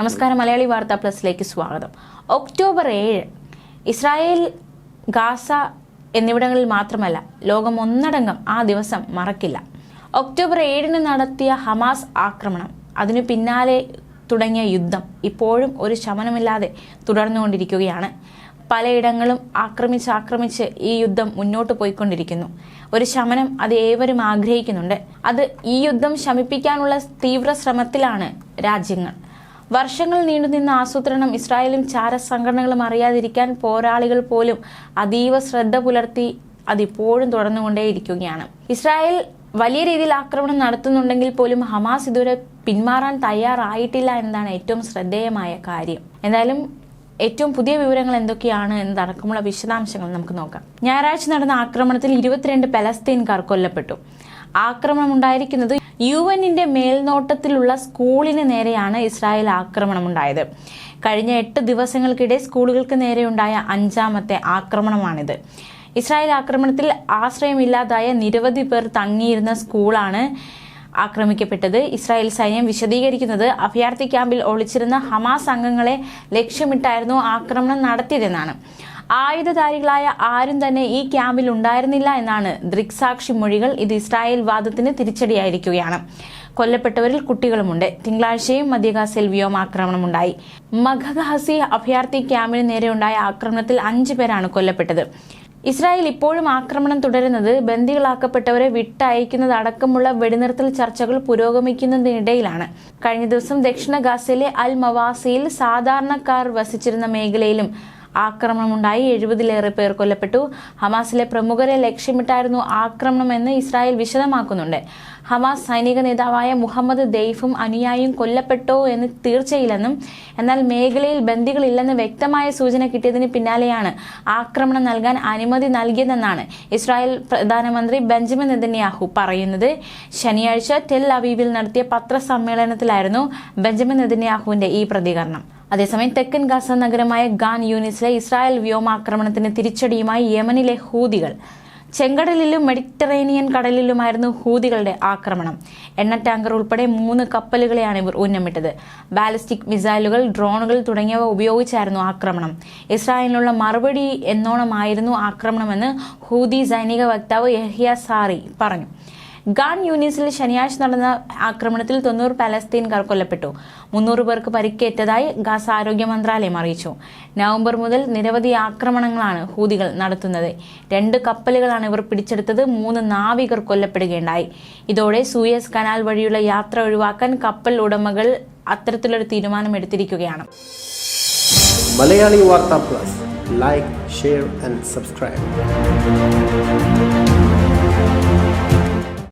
നമസ്കാരം മലയാളി വാർത്താ പ്ലസിലേക്ക് സ്വാഗതം. ഒക്ടോബർ ഏഴ് ഇസ്രായേൽ ഗാസ എന്നിവിടങ്ങളിൽ മാത്രമല്ല ലോകം ഒന്നടങ്കം ആ ദിവസം മറക്കില്ല. ഒക്ടോബർ ഏഴിന് നടത്തിയ ഹമാസ് ആക്രമണം അതിനു പിന്നാലെ തുടങ്ങിയ യുദ്ധം ഇപ്പോഴും ഒരു ശമനമില്ലാതെ തുടർന്നുകൊണ്ടിരിക്കുകയാണ്. പലയിടങ്ങളും ആക്രമിച്ച് ആക്രമിച്ച് ഈ യുദ്ധം മുന്നോട്ട് പോയിക്കൊണ്ടിരിക്കുന്നു. ഒരു ശമനം അത് ഏവരും ആഗ്രഹിക്കുന്നുണ്ട്. അത് ഈ യുദ്ധം ശമിപ്പിക്കാനുള്ള തീവ്ര ശ്രമത്തിലാണ് രാജ്യങ്ങൾ. വർഷങ്ങൾ നീണ്ടുനിന്ന ആസൂത്രണം ഇസ്രായേലും ചാര സംഘടനകളും അറിയാതിരിക്കാൻ പോരാളികൾ പോലും അതീവ ശ്രദ്ധ പുലർത്തി അതിപ്പോഴും തുടർന്നുകൊണ്ടേയിരിക്കുകയാണ്. ഇസ്രായേൽ വലിയ രീതിയിൽ ആക്രമണം നടത്തുന്നുണ്ടെങ്കിൽ പോലും ഹമാസ് ഇതുവരെ പിന്മാറാൻ തയ്യാറായിട്ടില്ല എന്നതാണ് ഏറ്റവും ശ്രദ്ധേയമായ കാര്യം. എന്തായാലും ഏറ്റവും പുതിയ വിവരങ്ങൾ എന്തൊക്കെയാണ് എന്നതടക്കമുള്ള വിശദാംശങ്ങൾ നമുക്ക് നോക്കാം. ഞായറാഴ്ച നടന്ന ആക്രമണത്തിൽ ഇരുപത്തിരണ്ട് പലസ്തീൻകാർ കൊല്ലപ്പെട്ടു. ആക്രമണം ഉണ്ടായിരിക്കുന്നത് യു എന്നിന്റെ മേൽനോട്ടത്തിലുള്ള സ്കൂളിന് നേരെയാണ് ഇസ്രായേൽ ആക്രമണം ഉണ്ടായത് കഴിഞ്ഞ എട്ട് ദിവസങ്ങൾക്കിടെ സ്കൂളുകൾക്ക് നേരെയുണ്ടായ അഞ്ചാമത്തെ ആക്രമണമാണിത്. ഇസ്രായേൽ ആക്രമണത്തിൽ ആശ്രയമില്ലാതായ നിരവധി പേർ തങ്ങിയിരുന്ന സ്കൂളാണ് ആക്രമിക്കപ്പെട്ടത്. ഇസ്രായേൽ സൈന്യം വിശദീകരിക്കുന്നത് അഭയാർത്ഥി ക്യാമ്പിൽ ഒളിച്ചിരുന്ന ഹമാസ് അംഗങ്ങളെ ലക്ഷ്യമിട്ടായിരുന്നു ആക്രമണം നടത്തിയതെന്നാണ്. ആയുധധാരികളായ ആരും തന്നെ ഈ ക്യാമ്പിൽ ഉണ്ടായിരുന്നില്ല എന്നാണ് ദൃക്സാക്ഷി മൊഴികൾ ഇത് ഇസ്രായേൽ വാദത്തിന് തിരിച്ചടിയായിരിക്കുകയാണ്. കൊല്ലപ്പെട്ടവരിൽ കുട്ടികളുമുണ്ട്. തിങ്കളാഴ്ചയും മധ്യഗാസയിൽ വ്യോമാക്രമണമുണ്ടായി. മഖഹസി അഭയാർത്ഥി ക്യാമ്പിന് നേരെയുണ്ടായ ആക്രമണത്തിൽ അഞ്ചു പേരാണ് കൊല്ലപ്പെട്ടത്. ഇസ്രായേൽ ഇപ്പോഴും ആക്രമണം തുടരുന്നത് ബന്ദികളാക്കപ്പെട്ടവരെ വിട്ടയക്കുന്നതടക്കമുള്ള വെടിനിർത്തൽ ചർച്ചകൾ പുരോഗമിക്കുന്നതിനിടയിലാണ്. കഴിഞ്ഞ ദിവസം ദക്ഷിണ ഗാസയിലെ അൽ മവാസിയിൽ സാധാരണക്കാർ വസിച്ചിരുന്ന മേഖലയിലും ആക്രമണമുണ്ടായി. എഴുപതിലേറെ പേർ കൊല്ലപ്പെട്ടു. ഹമാസിലെ പ്രമുഖരെ ലക്ഷ്യമിട്ടായിരുന്നു ആക്രമണമെന്ന് ഇസ്രായേൽ വിശദമാക്കുന്നുണ്ട്. ഹമാസ് സൈനിക നേതാവായ മുഹമ്മദ് ദെയ്ഫും അനുയായിയും കൊല്ലപ്പെട്ടോ എന്ന് തീർച്ചയില്ലെന്നും എന്നാൽ മേഖലയിൽ ബന്ദികളില്ലെന്ന് വ്യക്തമായ സൂചന കിട്ടിയതിന് പിന്നാലെയാണ് ആക്രമണം നൽകാൻ അനുമതി നൽകിയതെന്നാണ് ഇസ്രായേൽ പ്രധാനമന്ത്രി ബെഞ്ചമിൻ നെതന്യാഹു പറയുന്നത്. ശനിയാഴ്ച ടെൽ അവീവിൽ നടത്തിയ പത്രസമ്മേളനത്തിലായിരുന്നു ബെഞ്ചമിൻ നെതന്യാഹുവിന്റെ ഈ പ്രതികരണം. അതേസമയം തെക്കൻ ഗാസ നഗരമായ ഗാൻ യൂണിസിലെ ഇസ്രായേൽ വ്യോമാക്രമണത്തിന് തിരിച്ചടിയുമായി യമനിലെ ഹൂതികൾ. ചെങ്കടലിലും മെഡിറ്ററേനിയൻ കടലിലുമായിരുന്നു ഹൂതികളുടെ ആക്രമണം. എണ്ണ ടാങ്കർ ഉൾപ്പെടെ മൂന്ന് കപ്പലുകളെയാണ് ഇവർ ഉന്നമിട്ടത്. ബാലിസ്റ്റിക് മിസൈലുകൾ ഡ്രോണുകൾ തുടങ്ങിയവ ഉപയോഗിച്ചായിരുന്നു ആക്രമണം. ഇസ്രായേലിനുള്ള മറുപടി എന്നോണമായിരുന്നു ആക്രമണമെന്ന് ഹൂതി സൈനിക വക്താവ് യഹിയ സാറി പറഞ്ഞു. ഗാൻ യൂണിസിൽ ശനിയാഴ്ച നടന്ന ആക്രമണത്തിൽ തൊണ്ണൂറ് പലസ്തീൻകാർ കൊല്ലപ്പെട്ടു. മുന്നൂറ് പേർക്ക് പരിക്കേറ്റതായി ഗാസ ആരോഗ്യ മന്ത്രാലയം അറിയിച്ചു. നവംബർ മുതൽ നിരവധി ആക്രമണങ്ങളാണ് ഹൂതികൾ നടത്തുന്നത്. രണ്ട് കപ്പലുകളാണ് ഇവർ പിടിച്ചെടുത്തത്. മൂന്ന് നാവികർ കൊല്ലപ്പെടുകയുണ്ടായി. ഇതോടെ സൂയസ് കനാൽ വഴിയുള്ള യാത്ര ഒഴിവാക്കാൻ കപ്പൽ ഉടമകൾ അത്തരത്തിലൊരു തീരുമാനമെടുത്തിരിക്കുകയാണ്. Malayali Vartha plus. Like share and subscribe